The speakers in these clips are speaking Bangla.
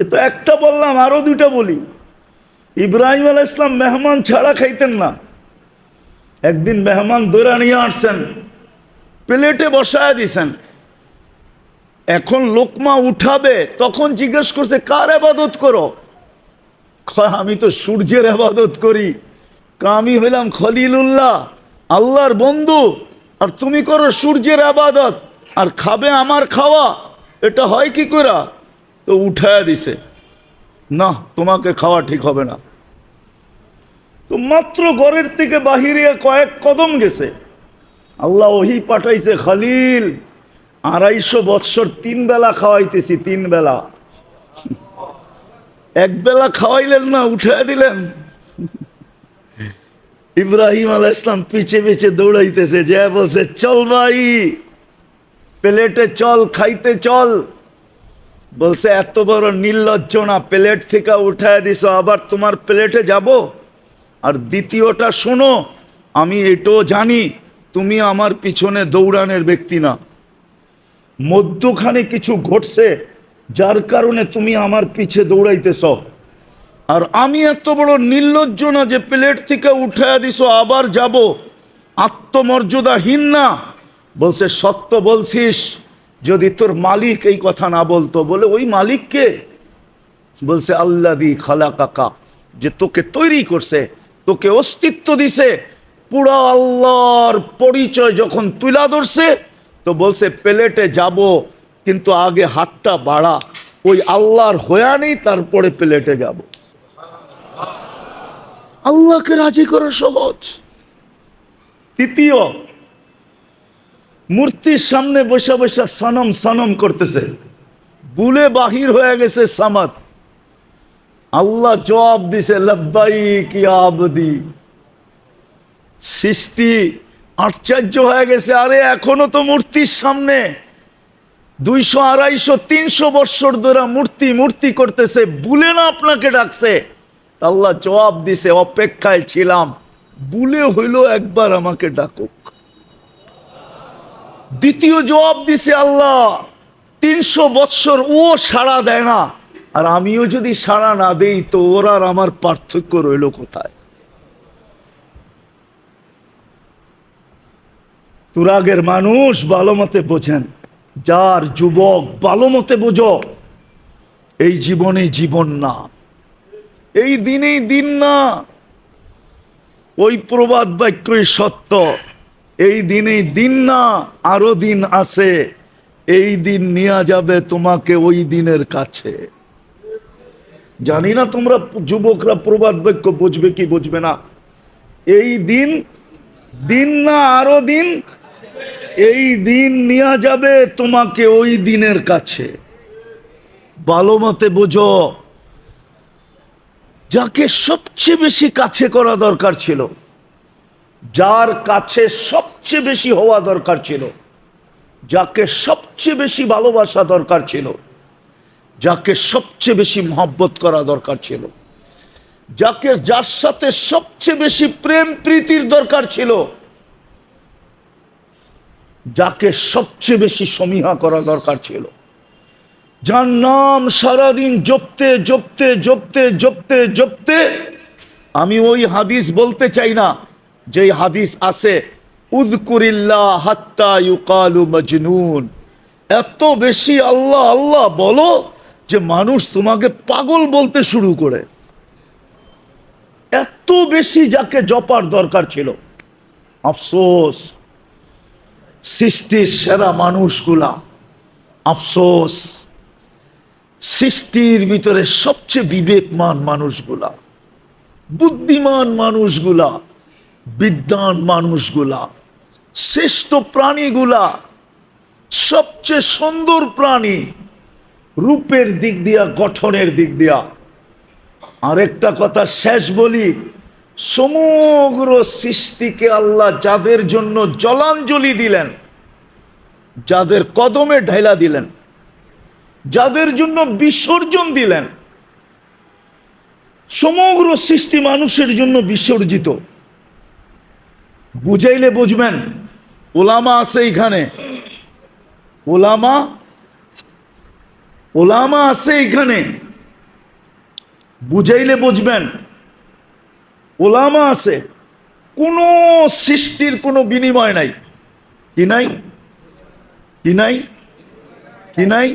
তো একটা বললাম, আরও দুইটা বলি। ইব্রাহিম আল ইসলাম মেহমান ছাড়া খাইতেন না। একদিন মেহমান দৈরা নিয়ে আসছেন, প্লেটে বসায় দিছেন। এখন লোকমা উঠাবে, তখন জিজ্ঞেস করছে, কার আবাদত করো? আমি তো সূর্যের আবাদত করি। আমি হইলাম খলিলুল্লাহ, আল্লাহর বন্ধু, আর তুমি করো সূর্যের আবাদত, আর খাবে আমার খাওয়া। এটা হয় কি করা তো উঠায়া দিছে। না, তোমাকে খাওয়া ঠিক হবে না। তো মাত্র ঘরের থেকে বাহিরে কয়েক কদম গেছে। আল্লাহ ওহি পাঠাইছে, খালিল, আড়াইশো বৎসর তিন বেলা খাওয়াইতেছি, তিন বেলা। এক বেলা খাওয়াইলেন না উঠে দিলেন। ইব্রাহিম আল ইসলাম পিছে পিছে দৌড়াইতেছে, যে বলছে, চল ভাই, প্লেটে চল, খাইতে চল। বলছে, এত বড় নির্লজ্জ না প্লেট থেকে উঠায় দিছ, আবার তোমার প্লেটে যাব? আর দ্বিতীয়টা শোনো, আমি এটাও জানি, তুমি আমার পিছনে দৌড়ানের ব্যক্তি না। মধ্যখানে কিছু ঘটছে, যার কারণে তুমি আমার পিছে দৌড়াইতেছ। আর আমি এত বড় নির্লজ্জ না যে প্লেট থেকে উঠায় দিছ, আবার যাব? আত্মমর্যাদাহীন না? বলছে, সত্য বলছিস। যদি তোর মালিক এই কথা না বলতো, বলে, ওই মালিককে? বলছে আল্লাহ দি খালা কাকা যে তোকে তৈরি করছে, তোকে অস্তিত্ব দিছে, পুরা আল্লাহর পরিচয় যখন তুলা ধরছে, তো বলছে, প্লেটে যাব, কিন্তু আগে হাতটা বাড়া, ওই আল্লাহর হয়া নেই তারপরে প্লেটে যাব। আল্লাহকে রাজি করা সহজ। তৃতীয় মূর্তির সামনে বসে বসে সনম সনম করতেছে। বুলে বাহির হয়ে গেছে সামাদ। আল্লাহ জবাব দিছে লব্বাই কি আবদি। সৃষ্টি আশ্চর্য হয়ে গেছে, আরে এখনও তো মূর্তির সামনে দুইশো, আড়াইশো, তিনশো বৎসর ধরে মূর্তি মূর্তি করতেছে, বুলে না আপনাকে ডাকছে। আল্লাহ জবাব দিছে, অপেক্ষায় ছিলাম, বুলে হইল একবার আমাকে ডাকুক। দ্বিতীয় জবাব দিছে আল্লাহ, তিনশো বৎসর ও সাড়া দেয় না। আর আমিও যদি সাড়া না দেই, তো ওর আর আমার পার্থক্য রইল কোথায়? তুরাগের মানুষ ভালো মতে বোঝেন, যার যুবক ভালো মতে বোঝো, এই জীবনে জীবন না। এই দিনেই দিন না। ওই প্রবাদ বাক্যই সত্য। এই দিনেই দিন না, আরও দিন আছে। এই দিন নিয়ে যাবে তোমাকে ওই দিনের কাছে। জানি না তোমরা যুবকরা প্রবাদ বাক্য বুঝবে কি বুঝবে না। এই দিন দিন না, আরও দিন, এই দিন নিয়ে যাবে তোমাকে ওই দিনের কাছে। ভালো মতে বোঝো, যাকে সবচেয়ে বেশি কাছে করা দরকার ছিল। যার কাছে সবচেয়ে বেশি হওয়া দরকার ছিল, যাকে সবচেয়ে বেশি ভালোবাসা দরকার ছিল, যাকে সবচেয়ে বেশি মহব্বত করা দরকার ছিল, যাকে যার সাথে সবচেয়ে বেশি প্রেম প্রীতির দরকার ছিল, যাকে সবচেয়ে বেশি সমীহা করা দরকার ছিল। যার নাম সারাদিন জপতে জপতে জপতে জপতে জপতে আমি ওই হাদিস বলতে চাই না। যে হাদিস আছে, উদকুরিল্লাহ হাত্তা ইউকালু মজনুন। এত বেশি আল্লাহ আল্লাহ বলো যে মানুষ তোমাকে পাগল বলতে শুরু করে। এত বেশি যাকে জপার দরকার ছিল। আফসোস, সৃষ্টির সেরা মানুষগুলা, আফসোস, সৃষ্টির ভিতরে সবচেয়ে বিবেকমান মানুষগুলা, বুদ্ধিমান মানুষগুলা বিদ্যান মানুষগুলা, শ্রেষ্ঠ প্রাণীগুলা, সবচেয়ে সুন্দর প্রাণী, রূপের দিক দিয়া, গঠনের দিক দিয়া। আরেকটা কথা শেষ বলি, সমগ্র সৃষ্টিকে আল্লাহ যাদের জন্য জলাঞ্জলি দিলেন, যাদের কদমে ঢাইলা দিলেন, যাদের জন্য বিসর্জন দিলেন, সমগ্র সৃষ্টি মানুষের জন্য বিসর্জিত। বুঝাইলে বুঝবেন। ওলামা আছে এখানে ওলামা ওলামা আছে এখানে বুঝাইলে বুঝবেন। ওলামা আছে। কোনো সৃষ্টির কোনো বিনিময় নাই। কি নাই? কি নাই? কি নাই?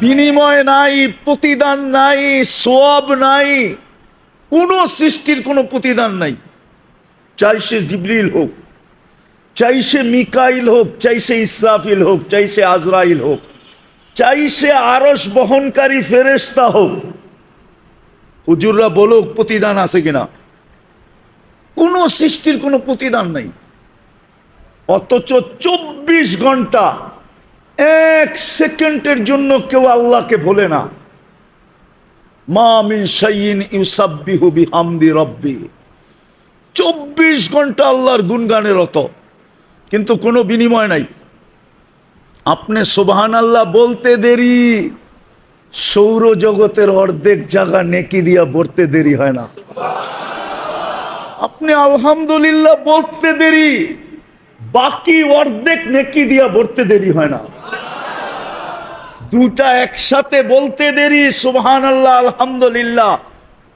বিনিময় নাই, প্রতিদান নাই সব নাই। কোনো সৃষ্টির কোনো প্রতিদান নাই। চাই সে জিবরিল হোক, চাই সে মিকাইল হোক, চাই সে ইসরাফিল হোক, চাই সে আজরাইল হোক, চাই সে আরস বহনকারী ফেরেস্তা হোক। হুজুররা বলুক, প্রতিদান আছে কিনা? কোনো সৃষ্টির কোনো প্রতিদান নাই। অথচ চব্বিশ ঘণ্টা এক সেকেন্ডের জন্য কেউ আল্লাহকে ভোলে না। মা মিন শাইইন ইউসাব্বিহু বিহামদি রব্বি। চব্বিশ ঘণ্টা আল্লাহর গুনগানের কিন্তু কোনো বিনিময় নাই। আপনি সোবাহান আল্লাহ বলতে দেরি। সৌরজগতের অর্ধেক জায়গা নেকি দিয়া ভরতে দেরি হয় না। আপনি আলহামদুলিল্লাহ বলতে দেরি। বাকি অর্ধেক নেকি দিয়া ভরতে দেরি হয় না। দুটা একসাথে বলতে দেরি সুবহান আল্লাহ আলহামদুলিল্লাহ।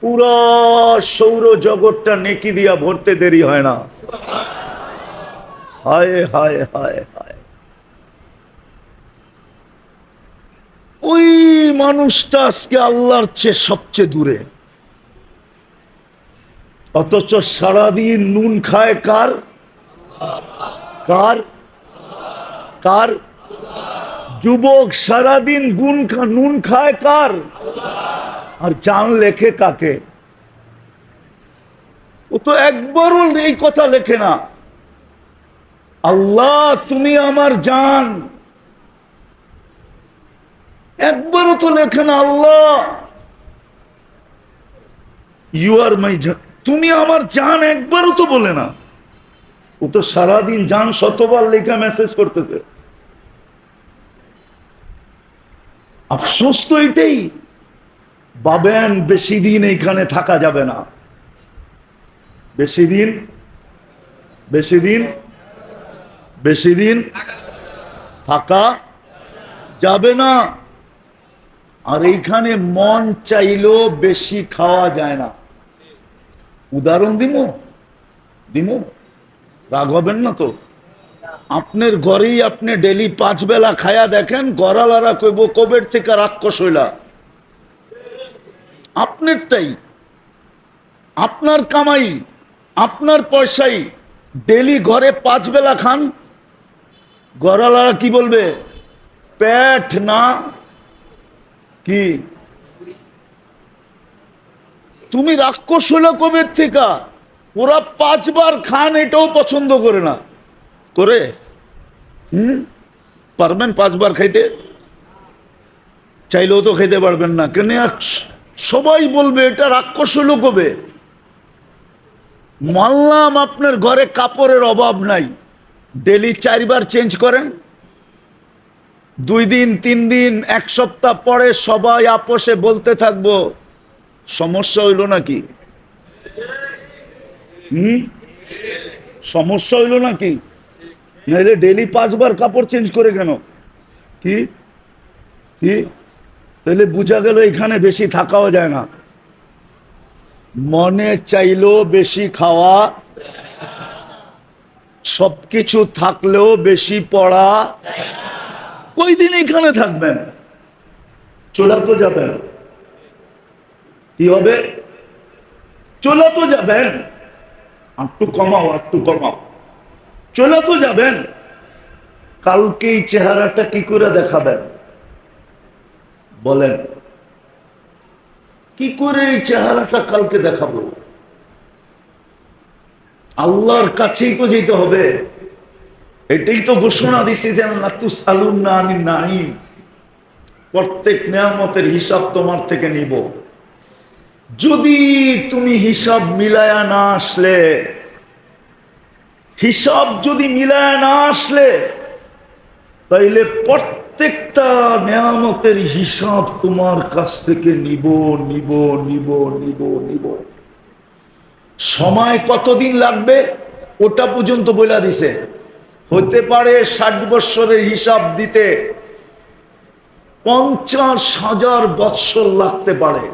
পুরো সৌর জগৎটা নেকি দিয়া ভরতে দেরি হয় না। হায় হায় হায় হায়। ওই মানুষটা আজকে আল্লাহর চেয়ে সবচেয়ে দূরে। অথচ সারাদিন নুন খায় কার? কার? কার? যুবক সারাদিন গুন খা- নুন খায় কার? আর জান লেখে কাকে? ও তো একবারও এই কথা লেখে না। আল্লাহ, তুমি আমার জান। একবারও তো লেখে না, আল্লাহ। ইউ আর মাই তুমি আমার জান একবারও তো বলে না। ও তো সারাদিন জান শতবার লেখা মেসেজ করতেছে। আফসোস তো এটাই। বাবেন বেশি দিন এইখানে থাকা যাবে না। বেশি দিন বেশি দিন বেশি দিন থাকা যাবে না। আর এইখানে মন চাইলেও বেশি খাওয়া যায় না। উদাহরণ দিব দিব রাগ হবেন না তো? আপনার ঘরেই আপনি ডেলি পাঁচ বেলা খায়া দেখেন গড়ালারা কইব, কবের থেকে রাক্ষস হইলা? আপনারটাই, আপনার কামাই, আপনার পয়সাই। ডেলি ঘরে পাঁচ বেলা খান। গড়ালারা কি বলবে? প্যাট না কি? তুমি রাক্ষস হইলা কবের থেকে। ওরা পাঁচবার খান, এটাও পছন্দ করে না। করে? হুম? পারবেন পাঁচবার খাইতে? চাইলেও তো খেতে পারবেন না। কেন সবাই বলবে, এটা রাক্ষস কবে? মানলাম আপনার ঘরে কাপড়ের অভাব নাই। ডেলি চারবার চেঞ্জ করেন। দুই দিন, তিন দিন, এক সপ্তাহ পরে সবাই আপোষে বলতে থাকব, সমস্যা হইল নাকি? হুম? সমস্যা হইল নাকি? নাহলে ডেলি পাঁচবার কাপড় চেঞ্জ করে কেন? কি? তাহলে বোঝা গেল এখানে বেশি থাকাও যায় না। মনে চাইলেও বেশি খাওয়া, সবকিছু থাকলেও বেশি পড়া। কয়দিন এখানে থাকবেন? চলে তো যাবেন। কি হবে? চলে তো যাবেন। একটু কমাও একটু কমাও। চলে তো যাবেন। কালকে এই চেহারাটা কি করে দেখাবেন? বলেন, কি করে এই চেহারাটা কালকে দেখাবো? আল্লাহর কাছেই তো যেতে হবে। এটাই তো ঘোষণা দিছে যেন লাতুস আলুন না আনি নাইম প্রত্যেক নিয়ামতের হিসাব তোমার থেকে নিব। যদি তুমি হিসাব মিলায়া না আসলে, হিসাব যদি মিলায় না আসলে, তাইলে প্রত্যেকটা নিয়ামতের হিসাব তোমার কাছ থেকে নিব নিব নিব নিব নিব। সময় কতদিন লাগবে? ওটা পর্যন্ত বলে দিছে। হতে পারে ষাট বৎসরের হিসাব দিতে পঞ্চাশ হাজার বৎসর লাগতে পারে।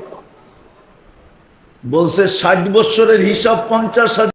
বলছে ষাট বৎসরের হিসাব পঞ্চাশ হাজার